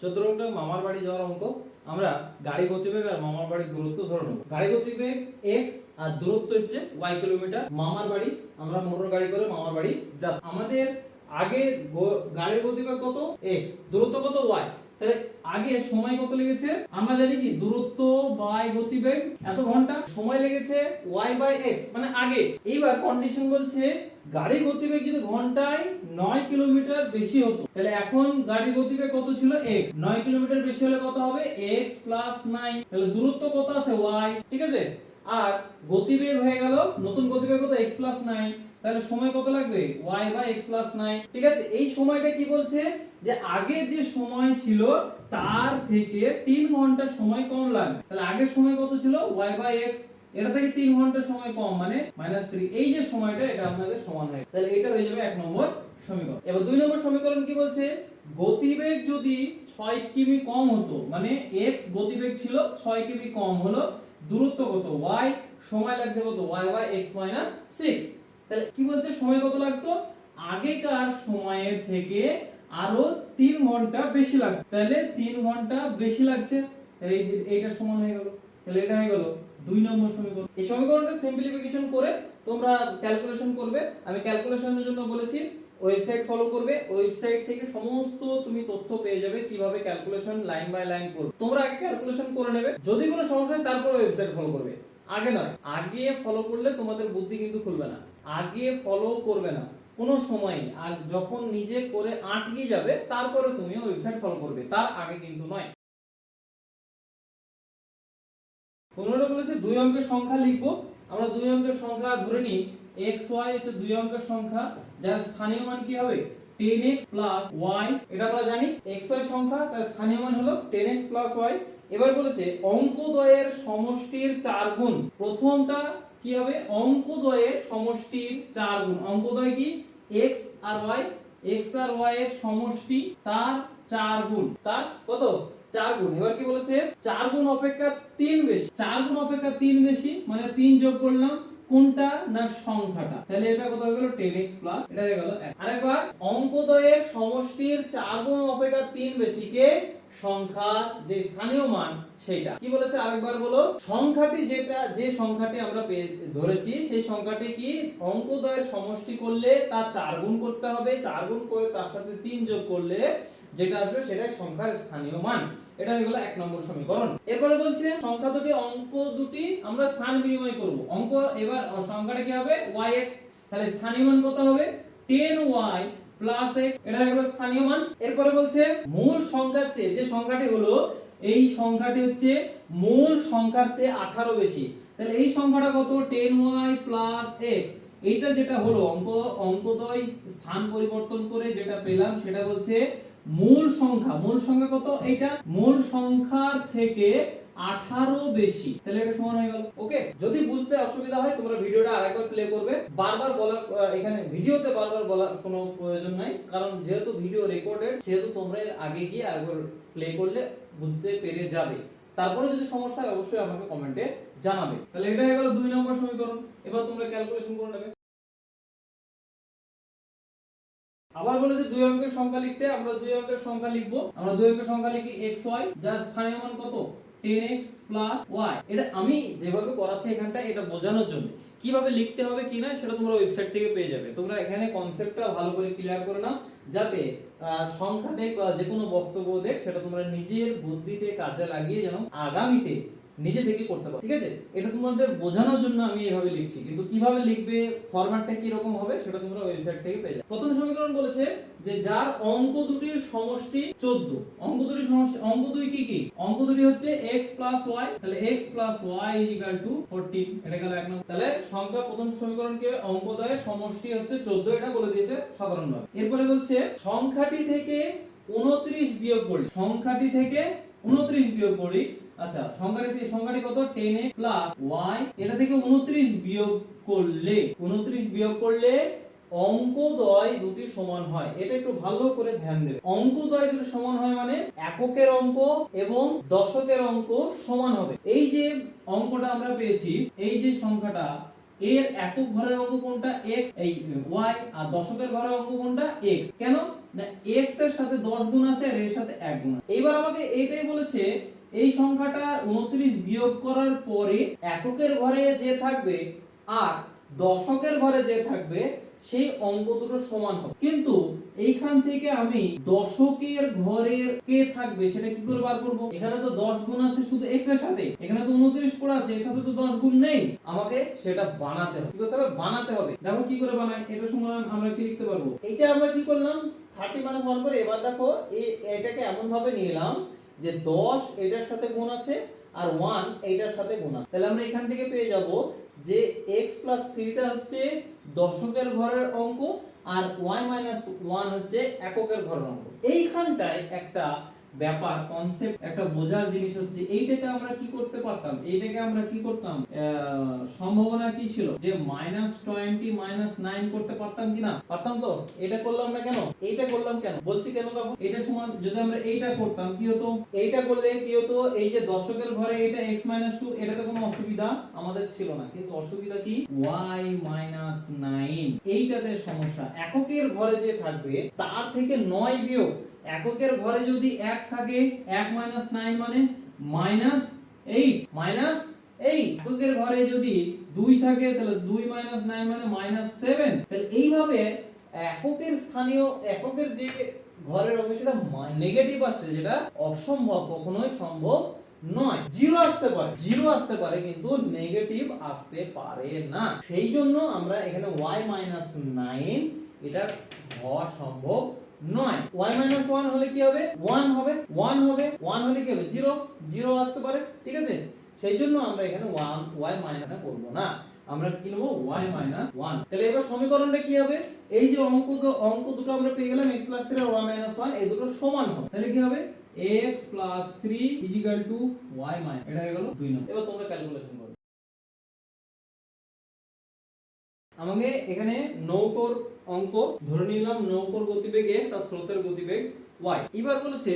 চোদ্দ মামার বাড়ি যাওয়ার অঙ্ক, আমরা গাড়ি গতিবেগ আর মামার বাড়ির দূরত্ব ধরে নেব। গাড়ি গতিবেগ এক্স আর দূরত্ব হচ্ছে ওয়াই কিলোমিটার মামার বাড়ি, আমরা মোটর গাড়ি করে মামার বাড়ি যাব। আমাদের আগে গাড়ির গতিবেগ কত? এক্স দূরত্ব কত? ওয়াই আগে সময় কত লেগেছে? আমরা জানি কি, দূরত্ব বাই গতিবেগ এত ঘণ্টা। সময় লেগেছে ওয়াই বাই এক্স মানে আগে। এইবার কন্ডিশন বলছে গাড়ি গতিবেগ যদি ঘন্টায় নয় কিলোমিটার বেশি হতো, তাহলে এখন গাড়ির গতিবেগ কত ছিল? এক্স নয় কিলোমিটার বেশি হলে কত হবে? এক্স প্লাস নাইন তাহলে দূরত্ব কত আছে? ওয়াই ঠিক আছে? আর গতিবেগ হয়ে গেল, নতুন গতিবেগ কত? এক্স প্লাস নাইন তাহলে সময় কত লাগবে? y by x plus nine ঠিক আছে? এই সময়টা কি বলছে? যে আগে যে সময় ছিল, তার থেকে তিন ঘণ্টা সময় কম লাগবে। তাহলে আগের সময় কত ছিল? y বাই এক্স এটা থেকে তিন ঘণ্টা সময় কম মানে মাইনাস থ্রি এই যে সময়টা, এটা আপনাদের সমান হয় তাহলে এটা হয়ে যাবে এক নম্বর সমীকরণ। এবার দুই নম্বর সমীকরণ কি বলছে? গতিবেগ যদি ছয় কিমি কম হতো মানে এক্স গতিবেগ ছিল ছয় কিমি কম হলো, দূরত্ব কত? y, সময় লাগছে কত? y বাই মাইনাস সিক্স তাহলে কি বলছে? সময় কত লাগতো? আগেকার সময়ের থেকে আরও তিন ঘণ্টা বেশি লাগতো। তাহলে তিন ঘণ্টা বেশি লাগছে। এই- এইটা সমান হয়ে গেল। তাহলে এটা হয়ে গেল দুই নম্বর সমীকরণ। এই সমীকরণটা সিম্পলিফিকেশন করে তোমরা ক্যালকুলেশন করবে। আমি ক্যালকুলেশনের জন্য বলেছি ওয়েবসাইট ফলো করবে। ওয়েবসাইট থেকে সমস্ত তুমি তথ্য পেয়ে যাবে কীভাবে ক্যালকুলেশন লাইন বাই লাইন করবে। তোমরা আগে ক্যালকুলেশন করে নেবে। যদি কোনো সমস্যা হয়, তারপর ওয়েবসাইট ফলো করবে। আগে নয়, আগে ফলো করলে তোমাদের বুদ্ধি কিন্তু খুলবে না। আগে ফলো করবে না। কোনো সময় আর যখন নিজে করে আটকে যাবে, তারপরে তুমি ওয়েবসাইট ফলো করবে। তার আগে কিন্তু নয়। পনেরোটা বলেছে দুই অঙ্কের সংখ্যা লিখব। আমরা দুই অঙ্কের সংখ্যা ধরে নিই। এক্স ওয়াই হচ্ছে দুই অঙ্কের সংখ্যা। যার স্থানীয় মান কি হবে? টেন এক্স প্লাস ওয়াই এটা আমরা জানি। এক্স ওয়াই সংখ্যা, তার স্থানীয় মান হলো টেন এক্স প্লাস ওয়াই এবার বলেছে অঙ্কদ্বয়ের সমষ্টির চার গুণ। প্রথমটা কি হবে? অঙ্কদ্বয়ের সমষ্টির চার গুণ। অঙ্কদ্বয় কি? এক্স আর ওয়াই, এক্স আর ওয়াই এর সমষ্টি তার চার গুণ। তার কত? চার গুণ। এবার কি বলেছে? চার গুণ অপেক্ষা তিন বেশি। চার গুণ অপেক্ষা তিন বেশি মানে তিন যোগ করলাম, কোনটা না সংখ্যাটা? তাহলে এটা কত হয়ে গেল? টেন এক্স প্লাস, এটা হয়ে গেল। আরেকবার অঙ্কদ্বয়ের সমষ্টির চার গুণ অপেক্ষা তিন বেশি কে? সংখ্যা যে স্থানীয় মান সেটা। কি বলেছে আরেকবার বলো? সংখ্যাটি যেটা, যে সংখ্যাটি আমরা ধরেছি, সেই সংখ্যাটি কি অঙ্কদ্বয়ের সমষ্টি করলে তার চার গুণ করতে হবে, চার গুণ করে তার সাথে তিন যোগ করলে যেটা আসবে সেটাই সংখ্যার স্থানীয় মান। এটা হয়ে গেল এক নম্বর সমীকরণ। এরপরে বলছে, সংখ্যা দুটি, অঙ্ক দুটি আমরা স্থান বিনিময় করব। অঙ্ক এবার, সংখ্যাটা কি হবে? yx তাহলে স্থানীয় মান কত হবে? 10y প্লাস x, এটা হয়ে গেল স্থানীয় মান। এরপরে বলছে মূল সংখ্যার চেয়ে, যে সংখ্যাটি হলো, এই সংখ্যাটি হচ্ছে মূল সংখ্যার চেয়ে 18 বেশি। তাহলে এই সংখ্যাটা কত? 10y প্লাস এক্স এইটা যেটা হলো, অঙ্ক অঙ্কদয় স্থান পরিবর্তন করে যেটা পেলাম, সেটা বলছে মূল সংখ্যা। মূল সংখ্যা কত? এইটা। মূল সংখ্যার থেকে আঠারো বেশি। তাহলে এটা সমান হয়ে গেল। ওকে যদি বুঝতে অসুবিধা হয়, তোমরা ভিডিওটা আরেকবার প্লে করবে। বারবার বলার এখানে ভিডিওতে বারবার বলার কোনো প্রয়োজন নাই। কারণ যেহেতু ভিডিও রেকর্ডেড সেহেতু তোমরা এর আগে গিয়ে আরেকবার প্লে করলে বুঝতে পেরে যাবে। তারপরে যদি সমস্যা হয়, অবশ্যই আমাকে কমেন্টে জানাবে। তাহলে এটা হয়ে গেল দুই নম্বর সমীকরণ। এবার তোমরা ক্যালকুলেশন করে নেবে। আবার বলেছে দুই অঙ্কের সংখ্যা লিখতে। আমরা দুই অঙ্কের সংখ্যা লিখব। আমরা দুই অঙ্কের সংখ্যা লিখি এক্স ওয়াই যার স্থানীয় মান কত? 10x y এটা আমি যেভাবে করাচ্ছি এখানটা, এটা বোঝানোর জন্য। কীভাবে লিখতে হবে, কি না সেটা তোমরা ওয়েবসাইট থেকে পেয়ে যাবে। তোমরা এখানে কনসেপ্টটা ভালো করে ক্লিয়ার করে নাও, যাতে সংখ্যা দেখ বা যে কোনো বক্তব্য দেখ, সেটা তোমরা নিজের বুদ্ধিতে কাজে লাগিয়ে যেন আগামীতে নিজে থেকে করতে পারো। ঠিক আছে? এটা তোমাদের বোঝানোর জন্য আমি এভাবে লিখছি। কিন্তু কীভাবে লিখবে ফরম্যাটটা কি রকম হবে, সেটা তোমরা ওয়েবসাইট থেকে পেয়ে যাবে। প্রথম সমীকরণ বলেছে যে যার অঙ্ক দুটির সমষ্টি 14 অঙ্ক দুটির সমষ্টি, অঙ্ক দুই কি কি? অঙ্ক দুটি হচ্ছে x y, তাহলে x plus x y to 14 এটা গেল এক নম্বর। তাহলে সংখ্যা প্রথম সমীকরণকে অঙ্কদ্বয়ের সমষ্টি হচ্ছে 14 এটা বলে দিয়েছে সাধারণভাবে। এরপরে বলছে, সংখ্যাটি থেকে 29 বিয়োগ করি সংখ্যাটি থেকে 29 বিয়োগ করি আচ্ছা সংখ্যাটি সংখ্যাটি কত? 10x প্লাস y, এটা থেকে 29 বিয়োগ করলে 29 বিয়োগ করলে অঙ্কদ্বয় দুটি সমান হয়। এটা একটু ভালো করে ধ্যান দেবে। অঙ্কদ্বয় দুটি সমান হয় মানে এককের অঙ্ক এবং দশকের অঙ্ক সমান হবে। এই যে অঙ্কটা আমরা পেয়েছি, এই যে সংখ্যাটা, এর একক ঘরের অঙ্ক কোনটা? X, এই y আর দশকের ঘরের অঙ্ক কোনটা? X কেন? না, x এর সাথে 10 গুণ আছে আর এর সাথে 1 গুণ আছে। এইবার আমাকে এইটাই বলেছে এই সংখ্যাটা 29 বিয়োগ করার পরে এককের ঘরে যে থাকবে আর দশকের ঘরে যে থাকবে, সেই অঙ্ক দুটো সমান হবে। কিন্তু এইখান থেকে আমি দশকের ঘরের কে থাকবে সেটা কি করে বার করব? এখানে তো 10 গুণ আছে শুধু x এর সাথে। এখানে তো 29 পড়া আছে, এর সাথে তো 10 গুণ নেই। আমাকে সেটা বানাতে হবে। কি করতে হবে? বানাতে হবে। দেখো কি করে বানাই এটা সময় আমরা কি লিখতে পারব? এটা আমরা কি করলাম? 30 1 করে এবার দেখো এটাকে এমন ভাবে নিয়ে এলাম যে 10 এটার সাথে গুণ আছে আর ওয়ান এইটার সাথে গুণ আছে। তাহলে আমরা এখান থেকে পেয়ে যাব যে এক্স প্লাস থ্রিটা হচ্ছে দশকের ঘরের অঙ্ক আর ওয়াই মাইনাস ওয়ান হচ্ছে এককের ঘরের অঙ্ক। এইখানটায় একটা ব্যাপার কনসেপ্ট একটা বোঝার জিনিস হচ্ছে, এইটাকে আমরা কি করতে পারতাম? এইটাকে আমরা কি করতাম? সম্ভাবনা কি ছিল? যে মাইনাস টোয়েন্টি মাইনাস নাইন করতে পারতাম কিনা? পারতাম তো? এটা করলাম না কেন? এইটা করলাম কেন? বলছি কেন দেখো এটা সমান, যদি আমরা এইটা করতাম, কি হতো? এইটা করলে কি হতো? এই যে দর্শকের ঘরে এটা x মাইনাস টু এটাতে কোনো অসুবিধা আমাদের ছিল না। কিন্তু অসুবিধা কি? ওয়াই মাইনাস নাইন এইটাতে সমস্যা। এককের ঘরে যে থাকবে, তার থেকে নয় বিয়োগ এককের ঘরে যদি এক থাকে, এক মাইনাস নাইন মানে মাইনাস এইট মাইনাস এইট এককের ঘরে যদি দুই থাকে, তাহলে দুই মাইনাস নাইন মানে মাইনাস সেভেন তাহলে এইভাবে এককের স্থানীয়, এককের যে ঘরের অঙ্ক সেটা নেগেটিভ আসছে, যেটা অসম্ভব, কখনোই সম্ভব নয়। জিরো আসতে পারে জিরো আসতে পারে, কিন্তু নেগেটিভ আসতে পারে না। সেই জন্য আমরা এখানে ওয়াই মাইনাস নাইন এটা হওয়া সম্ভব নয়। y মাইনাস ওয়ান হলে কি হবে? ওয়ান হবে। ওয়ান হবে। ওয়ান হলে কি হবে? জিরো জিরো আসতে পারে। ঠিক আছে? সেই জন্য আমরা এখানে ওয়ান y মাইনাস করব না। আমরা কি নেব? y মাইনাস ওয়ান তাহলে এবার সমীকরণটা কি হবে? এই যে অঙ্ক অঙ্ক দুটো আমরা পেয়ে গেলাম, x plus three y minus one এই দুটো সমান হবে। তাহলে কি হবে? x plus three equal to y minus এটা হয়ে গেল দুই নম্বর এবার তোমরা ক্যালকুলেশন করো। আমাকে এখানে নৌকোর অঙ্ক, ধরে নিলাম নৌকোর গতিবেগ x আর স্রোতের গতিবেগ ওয়াই এবার বলেছে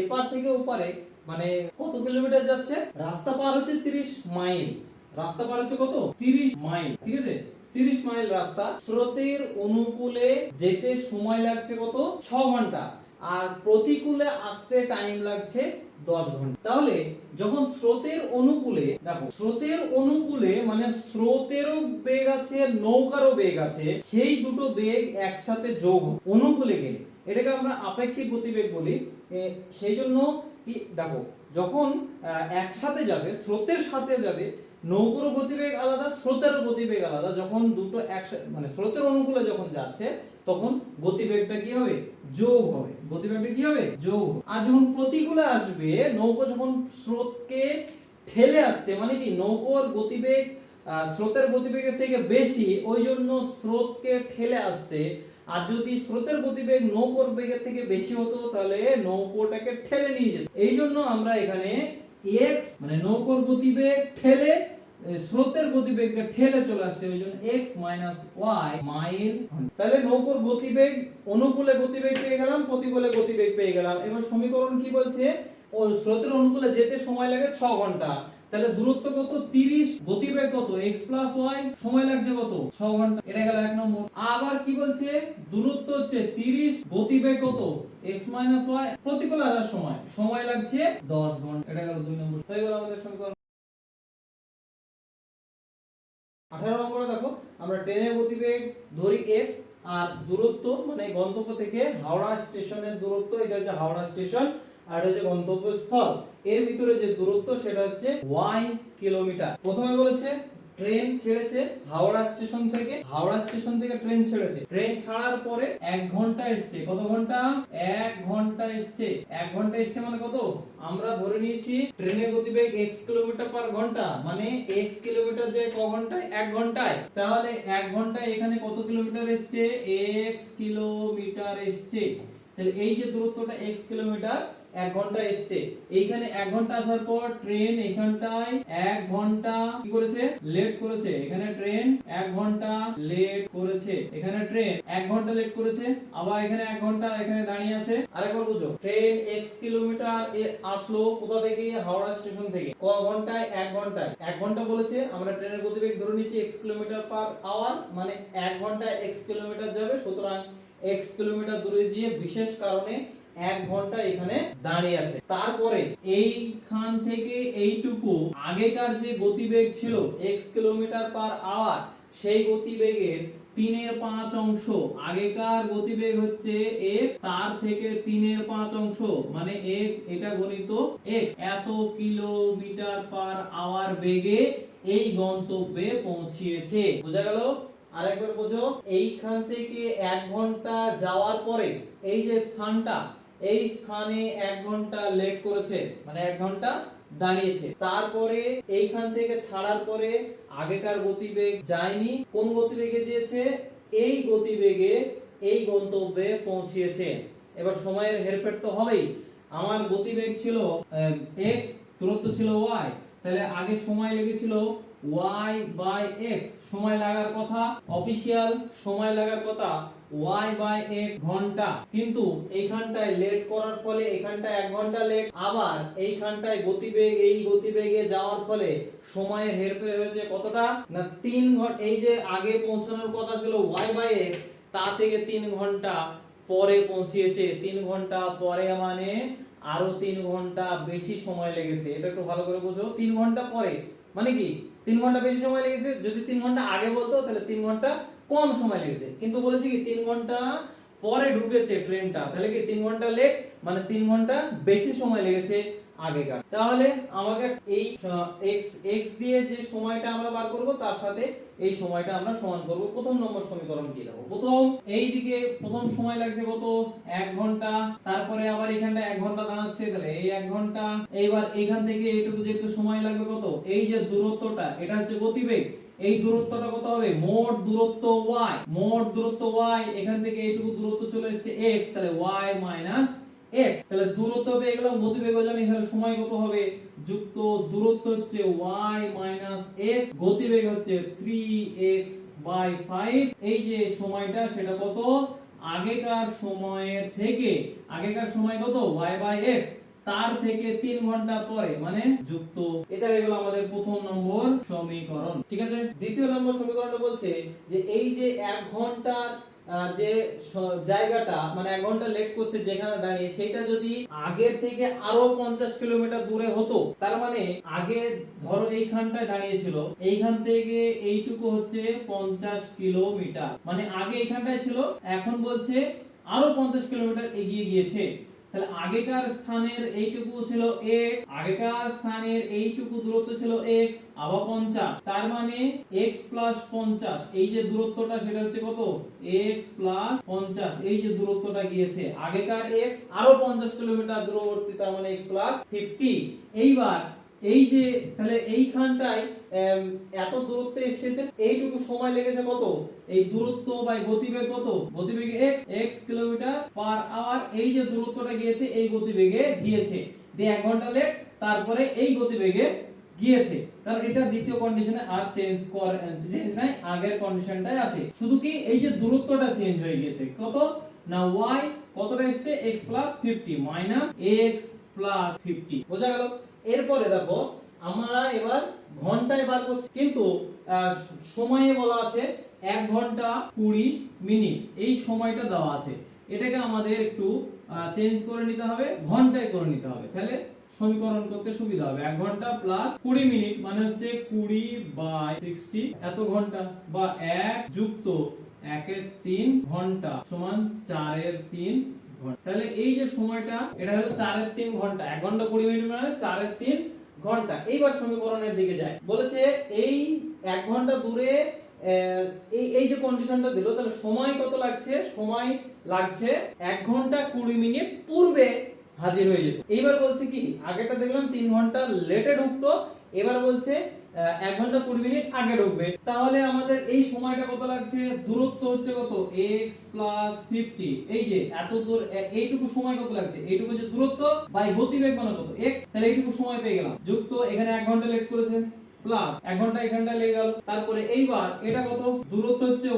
এপার থেকে ওপারে মানে কত কিলোমিটার যাচ্ছে? রাস্তা পার হচ্ছে 30 মাইল। রাস্তা পার হচ্ছে কত? 30 মাইল, ঠিক আছে? 30 মাইল রাস্তা। স্রোতের অনুকূলে যেতে সময় লাগছে কত? 6 ঘণ্টা। আর প্রতিকূলে আসতে টাইম লাগছে 10 ঘণ্টা। তাহলে যখন স্রোতের অনুকূলে, দেখো, স্রোতের অনুকূলে মানে স্রোতেরও বেগ আছে, নৌকারও বেগ আছে, সেই দুটো বেগ একসাথে যোগ অনুকূলে গেলে, এটাকে আমরা আপেক্ষিক গতিবেগ বলি। সেই জন্য কি, দেখো, যখন একসাথে যাবে, স্রোতের সাথে যাবে নৌকোর গতিবেগ আলাদা, স্রোতেরও গতিবেগ আলাদা। যখন দুটো একসাথে মানে স্রোতের অনুকূলে যখন যাচ্ছে তখন গতিবেগটা কি হবে? যোগ হবে। গতিবেগটা কি হবে? যোগ। আর যখন প্রতিকূলে আসবে, নৌকো যখন স্রোতকে ঠেলে আসছে মানে কি? নৌকোর গতিবেগ স্রোতের গতিবেগের থেকে বেশি, ওই জন্য স্রোতকে ঠেলে আসছে। আর যদি স্রোতের গতিবেগ নৌকোর বেগের থেকে বেশি হতো, তাহলে নৌকোটাকে ঠেলে নিয়ে যেত। এই জন্য আমরা এখানে x মানে নৌকোর গতিবেগ ঠেলে স্রোতের গতিবেগকে ঠেলে চলে আসছে ওই জন্য x মাইনাস ওয়াই মাইল তাহলে নৌকোর গতিবেগ, অনুকূলে গতিবেগ পেয়ে গেলাম, প্রতিকূলে গতিবেগ পেয়ে গেলাম। এবার সমীকরণ কি বলছে? ও, স্রোতের অনুকূলে যেতে সময় লাগে 6 ঘণ্টা। তাহলে দূরত্ব কত? 30 গতিবেগ কত? x প্লাস y, সময় লাগছে কত? ছ ঘণ্টা। এটা গেল এক নম্বর। আবার কি বলছে? দূরত্ব হচ্ছে 30 গতিবেগ কত? x মাইনাস y, প্রতিকূল আসার সময়। সময় লাগছে 10 ঘণ্টা। এটা গেল দুই নম্বর। হয়ে গেল আমাদের সমীকরণ আঠারো নম্বরে দেখো, আমরা ট্রেনের গতিবেগ ধরি এক্স আর দূরত্ব মানে গন্তব্য থেকে হাওড়া স্টেশনের দূরত্ব, এটা হচ্ছে হাওড়া স্টেশন আর এটা হচ্ছে গন্তব্যস্থল। এর ভিতরে যে দূরত্ব, সেটা হচ্ছে y কিলোমিটার প্রথমে বলেছে ট্রেন ছেড়েছে হাওড়া স্টেশন থেকে, হাওড়া স্টেশন থেকে ট্রেন ছেড়েছে। ট্রেন ছাড়ার পরে এক ঘণ্টা এসছে। কত ঘণ্টা? এক ঘণ্টা এসছে। এক ঘণ্টা এসছে মানে কত? আমরা ধরে নিয়েছি ট্রেনের গতিবেগ x কিলোমিটার পার ঘণ্টা মানে x কিলোমিটার যায় ক ঘন্টায়? এক ঘন্টায়। তাহলে এক ঘন্টায় এখানে কত কিলোমিটার এসছে? x কিলোমিটার এসছে। তাহলে এই যে দূরত্বটা x কিলোমিটার এক ঘণ্টা এসছে, এইখানে এক ঘণ্টা আসার পর ট্রেন এখানটায় এক ঘণ্টা কি করেছে? লেট করেছে। এখানে ট্রেন এক ঘণ্টা লেট করেছে। এখানে ট্রেন এক ঘণ্টা লেট করেছে। আবার এখানে এক ঘণ্টা এখানে দাঁড়িয়ে আছে। আরেকবার বুঝো। ট্রেন এক্স কিলোমিটার এ আসলো কোথা থেকে? হাওড়া স্টেশন থেকে। ক ঘন্টায়? এক ঘন্টায়। এক ঘণ্টা বলেছে, আমরা ট্রেনের গতিবেগ ধরে নিচ্ছি এক্স কিলোমিটার পার আওয়ার মানে এক ঘন্টায় এক্স কিলোমিটার যাবে, সুতরাং এক্স কিলোমিটার দূরে গিয়ে বিশেষ কারণে এক ঘণ্টা এখানে দাঁড়িয়ে আছে। তারপরে এইখান থেকে এইটুকু আগেকার যে গতিবেগ ছিল এক্স কিলোমিটার পার আওয়ার সেই গতিবেগের তিনের পাঁচ অংশ। আগেকার গতিবেগ হচ্ছে x, তার থেকে তিনের পাঁচ অংশ। মানে এক এটা গণিত x এত কিলোমিটার পার আওয়ার বেগে এই গন্তব্যে পৌঁছিয়েছে। বোঝা গেল? আরেকবার বোঝো, এইখান থেকে এক ঘণ্টা যাওয়ার পরে এই যে স্থানটা, এই স্থানে এক ঘণ্টা লেট করেছে মানে এক ঘণ্টা দাঁড়িয়েছে। তারপরে এইখান থেকে ছাড়ার পরে আগেকার গতিবেগ যায়নি, কোন গতিবেগে গিয়েছে এই গতিবেগে এই গন্তব্যে পৌঁছিয়েছে। এবার সময়ের হেরফের তো হবেই। আমার গতিবেগ ছিল এক্স দূরত্ব ছিল ওয়াই তাহলে আগে সময় লেগেছিল y বাই x, সময় লাগার কথা অফিশিয়াল সময় লাগার কথা, y বাই x ঘণ্টা। কিন্তু এইখানটায় লেট করার ফলে এখানটায় এক ঘণ্টা লেট আবার এইখানটায় গতিবেগ, এই গতিবেগে যাওয়ার ফলে সময়ের হেরফের হয়েছে কতটা? না, তিন ঘণ্টা এই যে আগে পৌঁছানোর কথা ছিল y বাই x, তা থেকে তিন ঘণ্টা। পরে পৌঁছিয়েছে, তিন ঘণ্টা পরে মানে আরও তিন ঘণ্টা বেশি সময় লেগেছে। এটা একটু ভালো করে বোঝো। তিন ঘণ্টা পরে মানে কি? তিন ঘণ্টা বেশি সময় লেগেছে। যদি তিন ঘণ্টা আগে বলতো, তাহলে তিন ঘণ্টা কম সময় লেগেছে। কিন্তু বলেছি কি, তিন ঘণ্টা পরে ঢুকেছে ট্রেনটা, তাহলে কি তিন ঘণ্টা লেট মানে তিন ঘণ্টা বেশি সময় লেগেছে। আগেকার। তাহলে আমাকে এই এক্স এক্স দিয়ে যে সময়টা আমরা বার করব, তার সাথে এই সময়টা আমরা সমান করব। প্রথম নম্বর সমীকরণ কি দেবো। প্রথম এই দিকে প্রথম সময় লাগছে কত? এক ঘণ্টা। তারপরে আবার এখানটা এক ঘণ্টা দাঁড়াচ্ছে, তাহলে এই এক ঘণ্টা। এইবার এইখান থেকে এইটুকু যেহেতু সময় লাগবে কত? এই যে দূরত্বটা, এটা হচ্ছে গতিবেগ। এই দূরত্বটা কত হবে? মোট দূরত্ব y মোট দূরত্ব y, এখান থেকে এইটুকু দূরত্ব চলে এসেছে x, তাহলে y মাইনাস x, তাহলে দূরত্ব পেয়ে গেলাম গতিবেগ জানি তাহলে সময় কত হবে। যুক্ত দূরত্ব হচ্ছে y x গতিবেগ হচ্ছে 3x বাই 5 এই যে সময়টা, সেটা কত? আগেকার সময়ের থেকে, আগেকার সময় কত? Y বাই x তার থেকে তিন ঘণ্টা পরে মানে যুক্ত। এটা হয়ে গেল আমাদের প্রথম নম্বর সমীকরণ। ঠিক আছে? দ্বিতীয় নম্বর সমীকরণটা বলছে যে এই যে এক ঘণ্টার যে জায়গাটা মানে এক ঘণ্টা লেট করছে যেখানে দাঁড়িয়ে সেটা যদি আগের থেকে আরও পঞ্চাশ কিলোমিটার দূরে হতো, তার মানে আগে ধরো এইখানটায় দাঁড়িয়েছিল, এইখান থেকে এইটুকু হচ্ছে পঞ্চাশ কিলোমিটার। মানে আগে এইখানটায় ছিল, এখন বলছে আরও পঞ্চাশ কিলোমিটার এগিয়ে গিয়েছে। তাহলে আগেকার স্থানের এইটুকু ছিল x, আগেকার স্থানের এইটুকু দূরত্ব ছিল x, আবার 50 তার মানে x 50 এই যে দূরত্বটা সেটা হচ্ছে কত? x 50 এই যে দূরত্বটা গিয়েছে। আগেকার x আরও 50 কিলোমিটার দূরবর্তী, তার মানে x 50 এইবার এই যে, তাহলে এইখানটায় এত দূরত্বে এসেছে, এইটুকু সময় লেগেছে কত? এই দূরত্ব বা গতিবেগ কত? গতিবেগ x x kilometre per hour এই যে দূরত্বটা গিয়েছে, এই গতিবেগে গিয়েছে। দিয়ে এক ঘণ্টা লেট তারপরে এই গতিবেগে গিয়েছে। কারণ এটা দ্বিতীয় কন্ডিশনে আর চেঞ্জ কর চেঞ্জ নাই, আগের কন্ডিশনটাই আছে। শুধু কি এই যে দূরত্বটা চেঞ্জ হয়ে গিয়েছে, কত? না, y কতটা এসেছে? x 50 মাইনাস x 50 বোঝা গেল? এরপরে দেখো, আমরা এবার ঘন্টায় বার করছি। কিন্তু সময়ে বলা আছে এক ঘণ্টা কুড়ি মিনিট। এই সময়টা দেওয়া আছে। এটাকে আমাদের একটু চেঞ্জ করে নিতে হবে, ঘন্টায় করে নিতে হবে। তাহলে সমীকরণ করতে সুবিধা হবে। এক ঘণ্টা প্লাস কুড়ি মিনিট মানে হচ্ছে কুড়ি বাই সিক্সটি এত ঘণ্টা বা এক যুক্ত একের তিন ঘণ্টা সমান চারের তিন তাহলে এই যে সময়টা, এটা হলো চারের তিন ঘণ্টা। এক ঘণ্টা কুড়ি মিনিট মানে চারের তিন ঘণ্টা। এইবার সমীকরণের দিকে যায় বলেছে এই এক ঘণ্টা দূরে এই এই যে কন্ডিশনটা দিল, তাহলে সময় কত লাগছে? সময় লাগছে এক ঘণ্টা কুড়ি মিনিট পূর্বে। হাজির হয়ে যেত। এইবার বলছে কি আগেটা দেখলাম তিন ঘণ্টা লেটে ঢুকতো, এবার বলছে এক ঘণ্টা কুড়ি মিনিট আগে ঢুকবে। তাহলে আমাদের এই সময়টা কত লাগছে? দূরত্ব হচ্ছে কত? এক্স প্লাস ফিফটি এই যে, এত দূর এইটুকু সময় কত লাগছে? এইটুকু যে দূরত্ব বাই গতিবেগ মানে কত? এক্স তাহলে এইটুকু সময় পেয়ে গেলাম। যুক্ত, এখানে এক ঘণ্টা লেট করেছে। প্লাস এক ঘণ্টা এখানটা লেগে গেল। তারপরে এইবার এটা কত? দূরত্ব হচ্ছে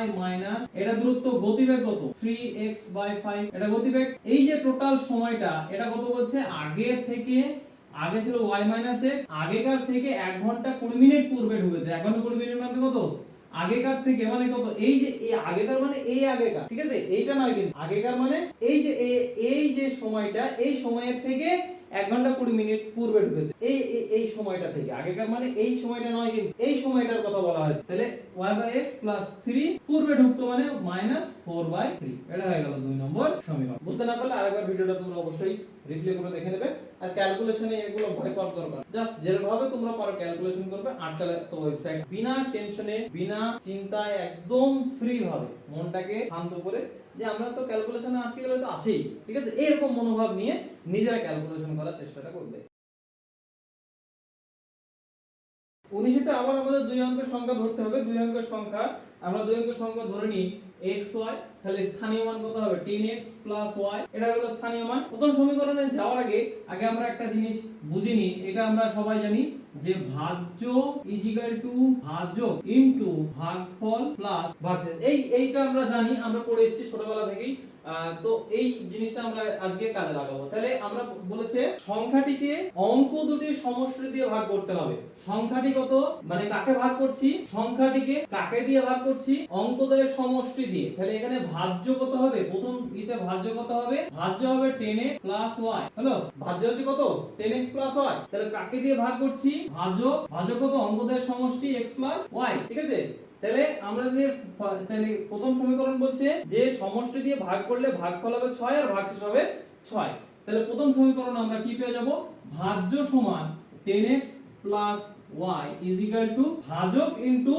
y মাইনাস এটা দূরত্ব গতিবেগ কত? 3x বাই 5 এটা গতিবেগ। এই যে টোটাল সময়টা, এটা কত বলছে? আগে থেকে, আগে ছিল y মাইনাস x, আগেকার থেকে 1 ঘণ্টা 20 মিনিট পূর্বে ঢুকেছে। 1 ঘণ্টা 20 মিনিট মানে কত? আগেকার থেকে মানে কত? এই যে আগেকার মানে এই আগেকার, ঠিক আছে? এইটা নয় কিন্তু। আগেকার মানে এই যে এই যে সময়টা, এই সময়ের থেকে এক ঘণ্টা কুড়ি মিনিট পূর্বে ঢুকেছে। এই, এই- সময়টা থেকে। আগেকার মানে এই সময়টা নয় কিন্তু এই সময়টার কথা বলা হয়েছে। তাহলে y by x plus three পূর্বে ঢুকতো মানে মাইনাস ফোর বাই থ্রি এটা হয়ে গেল দুই নম্বর সমীকরণ। বুঝতে না পারলে আরেকবার ভিডিওটা তোমরা অবশ্যই রিপ্লে করে দেখে নেবে। আর ক্যালকুলেশনে এগুলো ভয় পাওয়ার দরকার জাস্ট যেভাবে তোমরা পারো ক্যালকুলেশন করবে, আর চালে তো ওয়েবসাইট বিনা টেনশনে বিনা চিন্তায় একদম ফ্রি ভাবে মনটাকে শান্ত করে, যে আমরা তো ক্যালকুলেশনে আটকে গেলে তো আছেই, ঠিক আছে? এরকম মনোভাব নিয়ে নিজেরা ক্যালকুলেশন করার চেষ্টাটা করবে। উনিশটা আবার আমাদের দুই অঙ্কের সংখ্যা ধরতে হবে। দুই অঙ্কের সংখ্যা, আমরা দুই অঙ্কের সংখ্যা ধরে নিই। Y, তাহলে স্থানীয় মান কত হবে? 10x y, এটা হলো স্থানীয় মান। প্রথম সমীকরণে যাওয়ার আগে আগে আমরা একটা জিনিস বুঝিনি, এটা আমরা সবাই জানি যে ভাজ্য ইজ ইকুয়াল টু ভাজক ইনটু ভাগফল প্লাস ভাগশেষ এই, এইটা আমরা জানি, আমরা পড়ে এসেছি ছোটবেলা থেকেই। তো এই জিনিসটা আমরা আজকে কাজে লাগাবো। তাহলে আমরা বলেছে, সংখ্যাটিকে অঙ্ক দুটির সমষ্টি দিয়ে ভাগ করতে হবে। সংখ্যাটি কত? মানে কাকে ভাগ করছি? সংখ্যাটিকে কাকে দিয়ে ভাগ করছি? অঙ্কদ্বয়ের সমষ্টি দিয়ে। তাহলে এখানে ভাজ্য কত হবে? প্রথম ইতে ভাজ্য কত হবে? ভাজ্য হবে 10x প্লাস y হলো? ভাজ্য হচ্ছে কত? 10x প্লাস y তাহলে কাকে দিয়ে ভাগ করছি? ভাজক ভাজক কত? অঙ্কদ্বয়ের সমষ্টি x প্লাস y ঠিক আছে? তাহলে আমরা যে তাহলে প্রথম সমীকরণ বলছে যে সমষ্টি দিয়ে ভাগ করলে ভাগফল হবে 6 আর ভাগশেষ হবে 6 তাহলে প্রথম সমীকরণ আমরা কি পেয়ে যাব? ভাজ্য সমান 10x plus y is equal to ভাজক ইনটু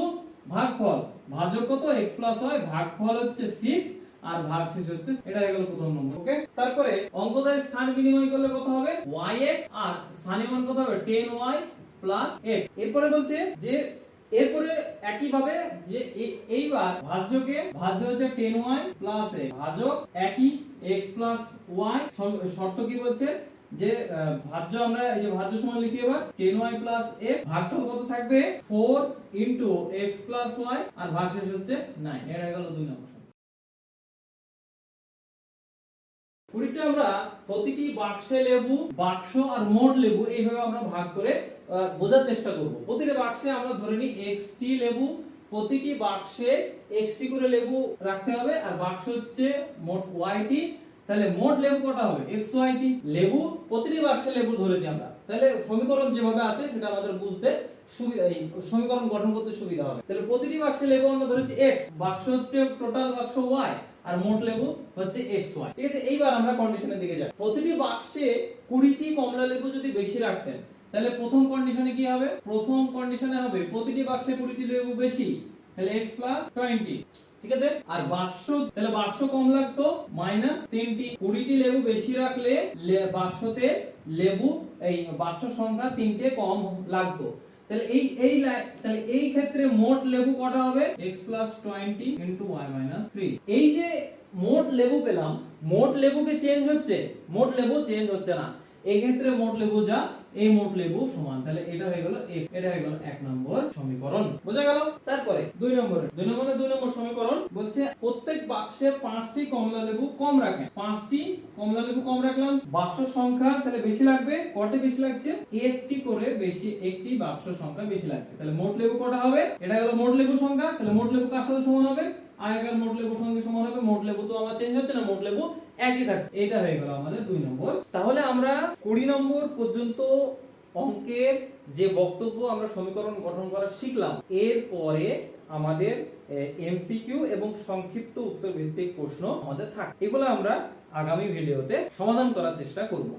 ভাগফল। ভাজক কত? x প্লাস y, ভাগফল হচ্ছে 6 আর ভাগশেষ হচ্ছে, এটা হয়ে গেল প্রথম নম্বর। ওকে তারপরে অঙ্কদের স্থান বিনিময় করলে কত হবে? yx আর স্থানীয় মান কত হবে? 10y প্লাস x এরপরে বলছে যে এরপরে একই ভাবে যে এইবার ভাজ্যকে ভাজ্য হচ্ছে 10y প্লাস x ভাজক একই x প্লাস সম- শর্ত কি বলছে? যে ভাজ্য আমরা এই যে ভাজ্য সমান লিখি এবার 10y প্লাস x ভাগফল কত থাকবে? 4 ইনটু x প্লাস y আর ভাগশেষ হচ্ছে 9 এটা গেল দুই নম্বর। কুড়িটা আমরা প্রতিটি বাক্সে লেবু, বাক্স আর মোট লেবু এইভাবে আমরা ভাগ করে বোঝার চেষ্টা করব। প্রতিটি বাক্সে আমরা ধরে নিই এক্সটি লেবু, প্রতিটি বাক্সে এক্সটি করে লেবু রাখতে হবে, আর বাক্স হচ্ছে মোট ওয়াইটি তাহলে মোট লেবু কটা হবে? এক্স ওয়াইটি লেবু, প্রতিটি বাক্সে লেবু ধরেছি আমরা। তাহলে সমীকরণ যেভাবে আছে, সেটা আমাদের বুঝতে সুবিধা, এই সমীকরণ গঠন করতে সুবিধা হবে। তাহলে প্রতিটি বাক্সে লেবু আমরা ধরেছি এক্স বাক্স হচ্ছে টোটাল বাক্স ওয়াই আর মোট লেবু হচ্ছে এক্স ওয়াই ঠিক আছে, এইবার আমরা কন্ডিশনের দিকে যাই। প্রতিটি বাক্সে কুড়িটি কমলা লেবু যদি বেশি রাখতেন তাহলে প্রথম কন্ডিশনে কি হবে? প্রথম কন্ডিশনে হবে প্রতিটি বাক্সে কুড়িটি লেবু বেশি, তাহলে এক্স প্লাস টোয়েন্টি ঠিক আছে? আর বাক্স, তাহলে বাক্স কম লাগতো মাইনাস তিনটি, কুড়িটি লেবু বেশি রাখলে বাক্সতে লেবু, এই বাক্স সংখ্যা তিনটে কম লাগতো। তাহলে এই এই তাহলে এই ক্ষেত্রে মোট লেবু কটা হবে? x plus twenty into y minus three এই যে মোট লেবু পেলাম, মোট লেবুকে চেঞ্জ হচ্ছে, মোট লেবু চেঞ্জ হচ্ছে না। এই ক্ষেত্রে মোট লেবু যা এই মোট লেবু সমান, তাহলে এটা হয়ে গেল এক এটা হয়ে গেল এক নম্বর সমীকরণ। বোঝা গেল? তারপরে দুই নম্বরে দুই নম্বরে দুই নম্বর সমীকরণ বলছে প্রত্যেক বাক্সে পাঁচটি কমলা লেবু কম রাখেন। পাঁচটি কমলা লেবু কম রাখলাম, বাক্স সংখ্যা তাহলে বেশি লাগবে? কটে বেশি লাগছে? একটি করে বেশি, একটি বাক্স সংখ্যা বেশি লাগছে। তাহলে মোট লেবু কটা হবে? এটা গেল মোট লেবু সংখ্যা, তাহলে মোট লেবু কার সাথে সমান হবে? আগেকার মোট লেবুর সঙ্গে সমান হবে, মোট লেবু তো আমার চেঞ্জ হচ্ছে না, মোট লেবু একই থাকছে। এটা হয়ে গেল আমাদের দুই নম্বর। তাহলে আমরা কুড়ি নম্বর পর্যন্ত অঙ্কের যে বক্তব্য আমরা সমীকরণ গঠন করা শিখলাম এরপরে আমাদের এমসিকিউ এবং সংক্ষিপ্ত উত্তর ভিত্তিক প্রশ্ন আমাদের থাকে এগুলো আমরা আগামী ভিডিওতে সমাধান করার চেষ্টা করব।